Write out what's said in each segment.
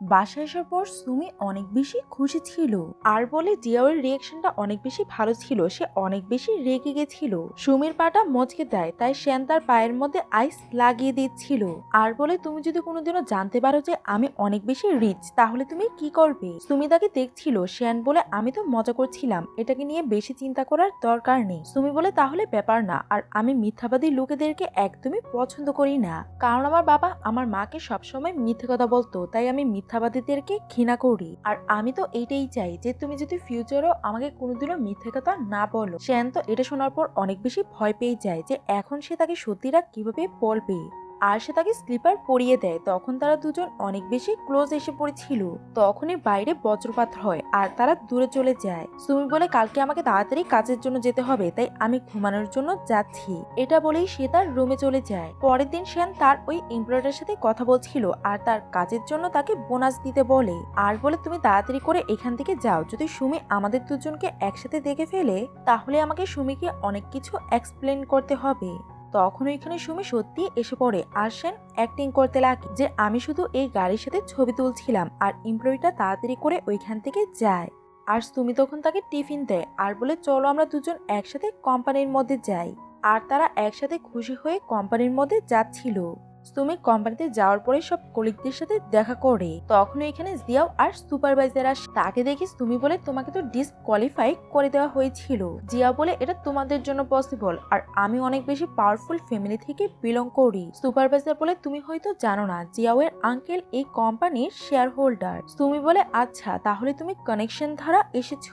বাসায় আসার পর সুমি অনেক বেশি খুশি ছিল। আর বলে জিয়াওয়ের রিয়েকশনটা অনেক বেশি ভালো ছিল, সে অনেক বেশি রেগে গেছিল। সুমির পাটা মচকে দেয়, তাই শ্যান তার পায়ের মধ্যে আইস লাগিয়ে দিচ্ছিল। আর বলে, তুমি যদি কোনোদিনও জানতে পারো যে আমি অনেক বেশি রিচ তাহলে তুমি কি করবে? সুমি তাকে দেখছিল, শ্যান বলে, আমি তো মজা করছিলাম, এটাকে নিয়ে বেশি চিন্তা করার দরকার নেই। সুমি বলে, তাহলে ব্যাপার না, আর আমি মিথ্যাবাদী লোকেদেরকে একদমই পছন্দ করি না। কারণ আমার বাবা আমার মাকে সবসময় মিথ্যে কথা বলতো, তাই আমি মিথ্যাবাদীদেরকে ঘৃণা করি। আর আমি তো এইটাই চাই যে তুমি যদি ফিউচারও আমাকে কোনোদিনও মিথ্যা কথা না বলো। শ্যান তো এটা শোনার পর অনেক বেশি ভয় পেয়ে যায় যে এখন সে তাকে সত্যিরা কীভাবে বলবে। আর সে তাকে স্লিপার পরিয়ে দেয়, তখন তারা দুজন অনেক বেশি ক্লোজ এসে পড়েছিল। তখনই বাইরে বজ্রপাত হয় আর তারা দূরে চলে যায়। সুমি বলে, কালকে আমাকে তাড়াতাড়ি কাজের জন্য যেতে হবে, তাই আমি ঘুমানোর জন্য যাচ্ছি। এটা বলেই সে তার রুমে চলে যায়। পরের দিন শ্যান তার ওই এমপ্লয়ারের সাথে কথা বলছিল আর তার কাজের জন্য তাকে বোনাস দিতে বলে। আর বলে, তুমি তাড়াতাড়ি করে এখান থেকে যাও। যদি সুমি আমাদের দুজনকে একসাথে দেখে ফেলে, তাহলে আমাকে সুমিকে অনেক কিছু এক্সপ্লেন করতে হবে। তখন ওইখানে সুমি সত্যি এসে পড়ে। আর সেন অ্যাক্টিং করতে লাগে যে আমি শুধু এই গাড়ির সাথে ছবি তুলছিলাম আর এমপ্লয়িটা তাড়াতাড়ি করে ওইখান থেকে যায়। আর সুমি তখন তাকে টিফিন দেয় আর বলে, চলো আমরা দুজন একসাথে কোম্পানির মধ্যে যাই। আর তারা একসাথে খুশি হয়ে কোম্পানির মধ্যে যাচ্ছিল। সুমি কোম্পানিতে যাওয়ার পরে সব কলিগদের সাথে দেখা করে। তখন এখানে জিয়াও আর সুপারভাইজার আস। তাকে দেখে সুমি বলে, তোমাকে তো ডিসকোয়ালিফাই করে দেওয়া হয়েছিল। জিয়া বলে, এটা তোমাদের জন্য পসিবল আর আমি অনেক বেশি পাওয়ারফুল ফ্যামিলি থেকে বিলং করি। সুপারভাইজার বলে, তুমি হয়তো জানো না জিয়াওয়ের আঙ্কেল এই কোম্পানির শেয়ার হোল্ডার সুমি বলে আচ্ছা তাহলে তুমি কানেকশন ধারা এসেছ।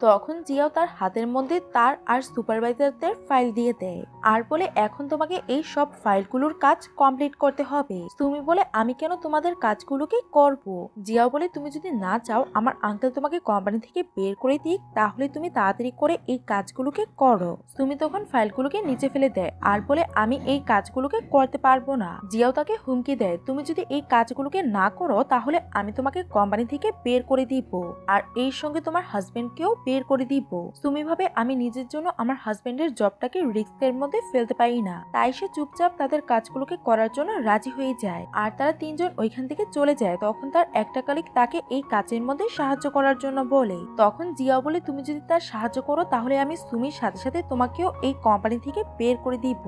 তখন জিয়াও তার হাতের মধ্যে তার আর সুপারভাইজারদের ফাইল দিয়ে দেয়। আর বলে, এখন তোমাকে এই সব ফাইলগুলোর কাজ কমপ্লিট করতে হবে। তুমি বলে, আমি কেন তোমাদের কাজগুলোকে করব? জিয়াও বলে, তুমি যদি না চাও, আমার আঙ্কেল তোমাকে কোম্পানি থেকে বের করে দিক, তাহলে তুমি তাড়াতাড়ি করে এই কাজগুলোকে করো। তুমি তখন ফাইলগুলোকে নিচে ফেলে দেয়। আর বলে, আমি এই কাজগুলোকে করতে পারব না। জিয়াও তাকে হুমকি দেয়, তুমি যদি এই কাজগুলোকে না করো, তাহলে আমি তোমাকে কোম্পানি থেকে বের করে দিব। আর এই সঙ্গে তোমার হাজবেন্ডকেও বের করে দিব। তুমি ভাবে, আমি নিজের জন্য আমার হাজবেন্ডের জবটাকে রিস্কের মধ্যে ফেলতে পারি না। তাই সে চুপচাপ তাদের কাজগুলোকে করার জন্য রাজি হয়ে যায়। আর তারা তিনজন ওইখান থেকে চলে যায়। তখন তার একটা কালিক তাকে এই কাজের মধ্যে সাহায্য করার জন্য বলে। তখন জিয়া বলে, তুমি যদি তার সাহায্য করো, তাহলে আমি সুমির সাথে সাথে তোমাকেও এই কোম্পানি থেকে বের করে দিব।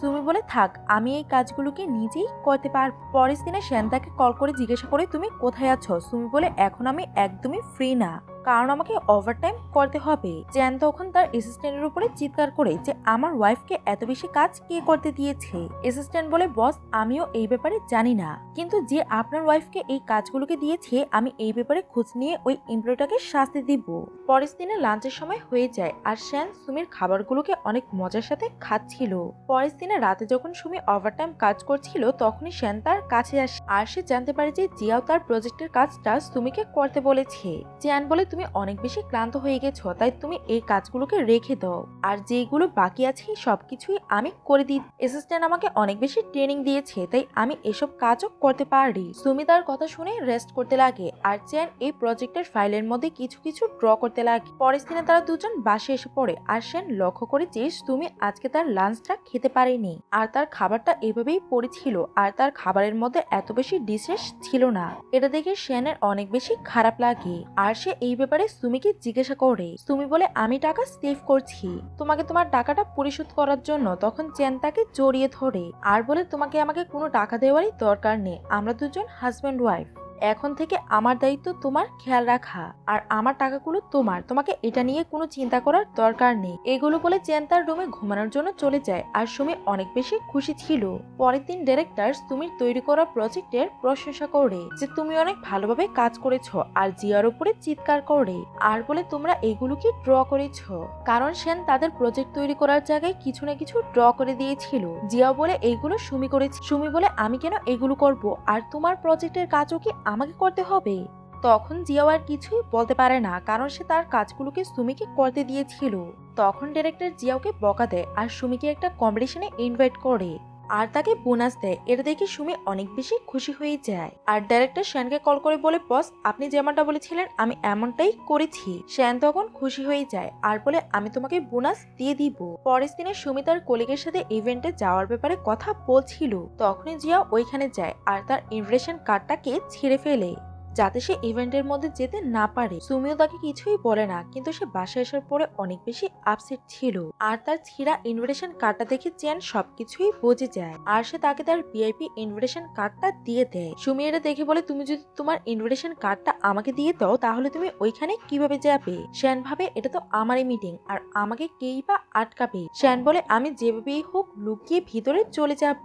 সুমি বলে, থাক, আমি এই কাজগুলোকে নিজেই করতে পার পরের দিনে শ্যান তাকে কল করে জিজ্ঞাসা করে, তুমি কোথায় আছো? সুমি বলে, এখন আমি একদমই ফ্রি না। কারণ আমাকে ওভারটাইম করতে হবে। জ্যান তখন তার অ্যাসিস্ট্যান্টের উপরে চিৎকার করে যে, আমার ওয়াইফকে এত বেশি কাজ কে করতে দিয়েছে? অ্যাসিস্ট্যান্ট বলে, বস, আমিও এই ব্যাপারে জানি না। কিন্তু যে আপনার ওয়াইফকে এই কাজগুলোকে দিয়েছে, আমি এই ব্যাপারে খোঁজ নিয়ে ওই এমপ্লয়টাকে শাস্তি দিব। পরের দিনে লাঞ্চের সময় হয়ে যায় আর শ্যান সুমির খাবারগুলোকে অনেক মজার সাথে খাচ্ছিল। পরের দিনে রাতে যখন সুমি ওভারটাইম কাজ করছিল, তখনই শ্যান তার কাছে আসে। আর সে জানতে পারে যে, জিয়াও তার প্রজেক্টের কাজটা সুমিকে করতে বলেছে। জ্যান বলে, তুমি অনেক বেশি ক্লান্ত হয়ে গেছো, তাই তুমি এই কাজগুলোকে রেখে দাও। আর যেগুলো বাকি আছে সব কিছুই আমি করে দিই। অ্যাসিস্ট্যান্ট আমাকে অনেক বেশি ট্রেনিং দিয়েছে, তাই আমি এসব কাজও করতে পারি। সুমি তার কথা শুনে রেস্ট করতে লাগে, আর চ্যান এই প্রজেক্টের ফাইলের মধ্যে কিছু কিছু ড্র করতে লাগে। পরের দিনে তারা দুজন বাসে এসে পড়ে, আর সেন লক্ষ্য করে যে তুমি আজকে তার লাঞ্চটা খেতে পারেনি। আর তার খাবারটা এভাবেই পড়েছিল, আর তার খাবারের মধ্যে এত বেশি ডিশেস ছিল না। এটা দেখে শ্যানের অনেক বেশি খারাপ লাগে। আর সে এই ব্যাপারে সুমিকে জিজ্ঞাসা করে, সুমি বলে, আমি টাকা সেভ করছি। তোমাকে তোমার টাকাটা পরিশোধ করার জন্য তখন চেন তাকে জড়িয়ে ধরে। আর বলে, তোমাকে আমাকে কোনো টাকা দেওয়ারই দরকার নেই। আমরা দুজন হাজব্যান্ড ওয়াইফ এখন থেকে আমার দায়িত্ব তোমার খেয়াল রাখা আর আমার টাকাগুলো তোমার। তোমাকে এটা নিয়ে কোনো চিন্তা করার দরকার নেই। এগুলো বলে চেন তার রুমে ঘুমানোর জন্য চলে যায় আর সুমি অনেক বেশি খুশি ছিল। পরের দিন ডিরেক্টর সুমির তৈরি করা প্রজেক্টের প্রশংসা করে যে তুমি অনেক ভালোভাবে কাজ করেছ আর জিয়ার উপরে চিৎকার করে আর বলে তোমরা এগুলো কি ড্র করেছ। কারণ সেন তাদের প্রজেক্ট তৈরি করার জায়গায় কিছু না কিছু ড্র করে দিয়েছিল। জিয়া বলে, এইগুলো সুমি করেছে। সুমি বলে, আমি কেন এগুলো করব? আর তোমার প্রজেক্টের কাজও কি আমাকে করতে হবে। তখন জিয়াও আর কিছুই বলতে পারে না, কারণ সে তার কাজগুলোকে সুমিকে করতে দিয়েছিল। তখন ডিরেক্টর জিয়াওকে বকা দেয় আর সুমিকে একটা কম্পিটিশনে ইনভাইট করে। আর তাকে বোনাস দেয়। এটা দেখে সুমি অনেক বেশি খুশি হয়ে যায়। আর ডাইরেক্টর শ্যানকে কল করে বলে, বস, আপনি যেমনটা বলেছিলেন, আমি এমনটাই করেছি। শ্যান তখন খুশি হয়ে যায় আর বলে, আমি তোমাকে বোনাস দিয়ে দিব। পরের দিনে সুমি তার কলিগের সাথে ইভেন্টে যাওয়ার ব্যাপারে কথা বলছিল। তখনই জিয়া ওইখানে যায় আর তার ইনভিটেশন কার্ডটাকে ছিঁড়ে ফেলে। যাতে সে ইভেন্টের মধ্যে যেতে না পারে। সুমিও তাকে কিছুই বলে না, কিন্তু সে বাসায় আসার পরে অনেক বেশি আপসেট ছিল। আর তার ছিঁড়া ইনভিটেশন কার্ডটা দেখে চেন সবকিছুই বুঝে যায়। আর সে তাকে তার ভিআইপি ইনভিটেশন কার্ডটা দিয়ে দেয়। সুমি এটা দেখে বলে, তুমি যদি তোমার ইনভিটেশন কার্ডটা আমাকে দিয়ে দাও, তাহলে তুমি ওইখানে কীভাবে যাবে? শ্যান ভাবে, এটা তো আমারই মিটিং আর আমাকে কেই বা আটকাবে? শ্যান বলে, আমি যেভাবেই হোক লুকিয়ে ভিতরে চলে যাব।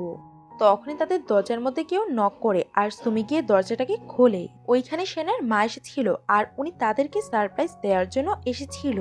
তখনই তাদের দরজার মধ্যে কেউ নক করে আর সুমি গিয়ে দরজাটাকে খোলে। ওইখানে সেনার মা এসেছিল আর উনি তাদেরকে সারপ্রাইজ দেওয়ার জন্য এসেছিল।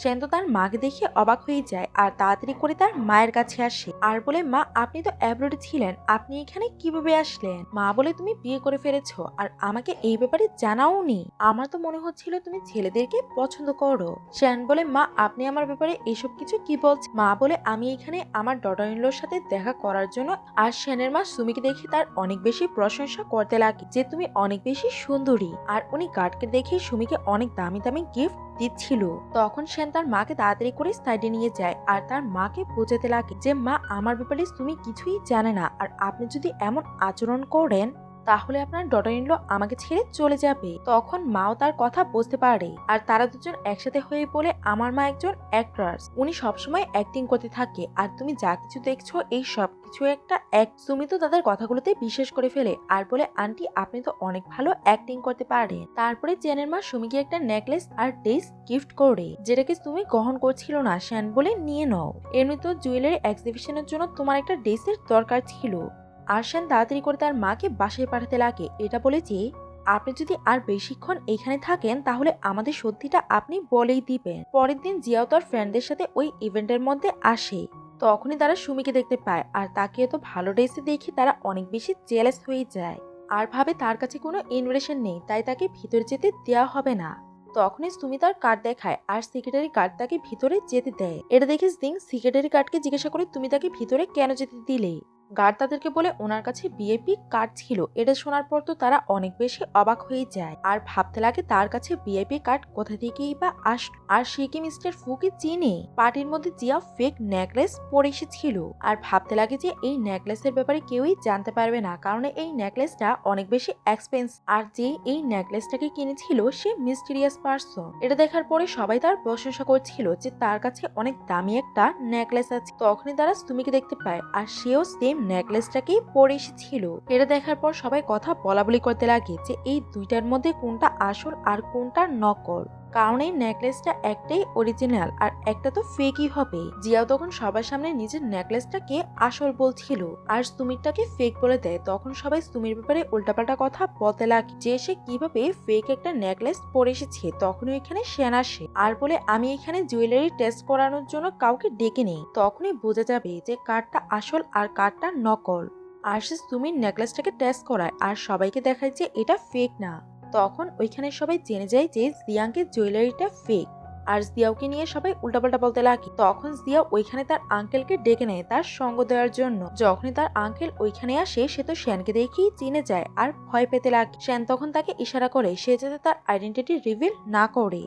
সেন তো তার মাকে দেখে অবাক হয়ে যায় আর তাড়াতাড়ি করে তার মায়ের কাছে আসে। আর বলে, মা, আপনি তো অ্যাব্রোডে ছিলেন, আপনি এখানে কীভাবে আসলেন? মা বলে, তুমি বিয়ে করে ফেলেছো আর আমাকে এই ব্যাপারে জানাওনি। আমার তো মনে হচ্ছিল তুমি ছেলেদেরকে পছন্দ করো। শ্যান বলে, মা, আপনি আমার ব্যাপারে এসব কিছু কি বলছেন? মা বলে, আমি এখানে আমার ডটার ইনলোর সাথে দেখা করার জন্য। আর শ্যানের মা সুমিকে দেখে তার অনেক বেশি প্রশংসা করতে লাগে যে, তুমি অনেক বেশি সুন্দরী। আর উনি গার্ডকে দেখে সুমিকে অনেক দামি দামি গিফট দিচ্ছিল তখন সেন তার মাকে তাড়াতাড়ি করে সাইডে নিয়ে যায় আর তার মাকে বোঝাতে লাগে যে, মা, আমার ব্যাপারে তুমি কিছুই জানে না। আর আপনি যদি এমন আচরণ করেন তাহলে আপনার ডটার ইনলো আমাকে ছেড়ে চলে যাবে। তখন মাও তার কথা বুঝতে পারে। আর তারা দুজন একসাথে হয়ে বলে, আমার মা একজন অ্যাক্ট্রাস উনি সবসময় অ্যাক্টিং করতে থাকে। আর তুমি যা কিছু দেখছ, এই সব কিছু একটা এক তুমি তো তাদের কথাগুলোতে বিশ্বাস করে ফেলে। আর বলে, আন্টি, আপনি তো অনেক ভালো অ্যাক্টিং করতে পারেন। তারপরে চেনের মা সুমিকে একটা নেকলেস আর ড্রেস গিফট করে, যেটাকে তুমি গ্রহণ করছিল না। শ্যান বলে, নিয়ে নাও। এমনি তো জুয়েলারি এক্সিবিশনের জন্য তোমার একটা ড্রেসের দরকার ছিল। আরশান তাড়াতাড়ি করে তার মাকে বাসায় পাঠাতে লাগে। এটা বলে যে আপনি যদি আর বেশিক্ষণ এখানে থাকেন, তাহলে আমাদের সত্যিটা আপনি বলেই দিবেন। পরের দিন জিয়াও তার ফ্রেন্ডদের সাথে ওই ইভেন্টের মধ্যে আসে। তখনই তারা সুমিকে দেখতে পায়, আর তাকে এত ভালো ড্রেসে দেখে তারা অনেক বেশি জেলাস হয়ে যায়। আর ভাবে তার কাছে কোনো ইনভিটেশন নেই, তাই তাকে ভিতরে যেতে দেওয়া হবে না। তখনই সুমি তার কার্ড দেখায়, আর সেক্রেটারি কার্ড তাকে ভিতরে যেতে দেয়। এটা দেখে সিং সেক্রেটারি কার্ডকে জিজ্ঞাসা করে, তুমি তাকে ভিতরে কেন যেতে দিলে? গার্ড তাদেরকে বলে ওনার কাছে বিএপি কার্ড ছিল। এটা শোনার পর তো তারা অনেক বেশি অবাক হয়ে যায়। আর ভাবতে লাগে তার কাছে বিএপি কার্ড কোথা থেকেই বা আস, আর সে কি মিস্টার ফুকে চিনে? পার্টির মধ্যে জিয়া ফেক নেকলেস পরে এসেছিল। আর ভাবতে লাগে যে এই নেকলেসের ব্যাপারে কেউই জানতে পারবে না, কারণ এই নেকলেসটা অনেক বেশি এক্সপেন্স আর যে এই নেকলেসটাকে কিনেছিল সে মিস্টিরিয়াস পার্সন এটা দেখার পরে সবাই তার প্রশংসা করছিল যে তার কাছে অনেক দামি একটা নেকলেস আছে। তখনই তারা সুমিকে দেখতে পায়, আর সেও সেম নেকলেসটাকেই পরে এসেছিল। এটা দেখার পর সবাই কথা বলা বলি করতে লাগে যে এই দুইটার মধ্যে কোনটা আসল আর কোনটা নকল। কারণ এই নেকলেসটা একটাই অরিজিনাল আর একটা তো ফেকই হবে। জিয়াও তখন সবার সামনে নিজের নেকলেসটাকে আসল বলছিল আর সুমিরটাকে ফেক বলে দেয়। তখন সবাই সুমির ব্যাপারে উল্টাপাল্টা কথা বলতে লাগে যে সে কীভাবে ফেক একটা নেকলেস পরে এসেছে। তখনই এখানে সেন আসে আর বলে, আমি এখানে জুয়েলারি টেস্ট করানোর জন্য কাউকে ডেকে নেই। তখনই বোঝা যাবে যে কার্ডটা আসল আর কার্ডটা নকল। আর সে সুমির নেকলেসটাকে টেস্ট করায় আর সবাইকে দেখায় যে এটা ফেক না। তখন ওইখানে সবাই জেনে যায় যে জিয়াংকে জুয়েলারিটা ফেক আর জিয়াওকে নিয়ে সবাই উল্টাপাল্টা বলতে লাগে। তখন জিয়া ওইখানে তার আঙ্কেলকে ডেকে নেয় তার সঙ্গ দেওয়ার জন্য। যখনই তার আঙ্কেল ওইখানে আসে, সে তো শ্যানকে দেখেই চিনে যায় আর ভয় পেতে লাগে। শ্যান তখন তাকে ইশারা করে, সে যাতে তার আইডেন্টিটি রিভিল না করে।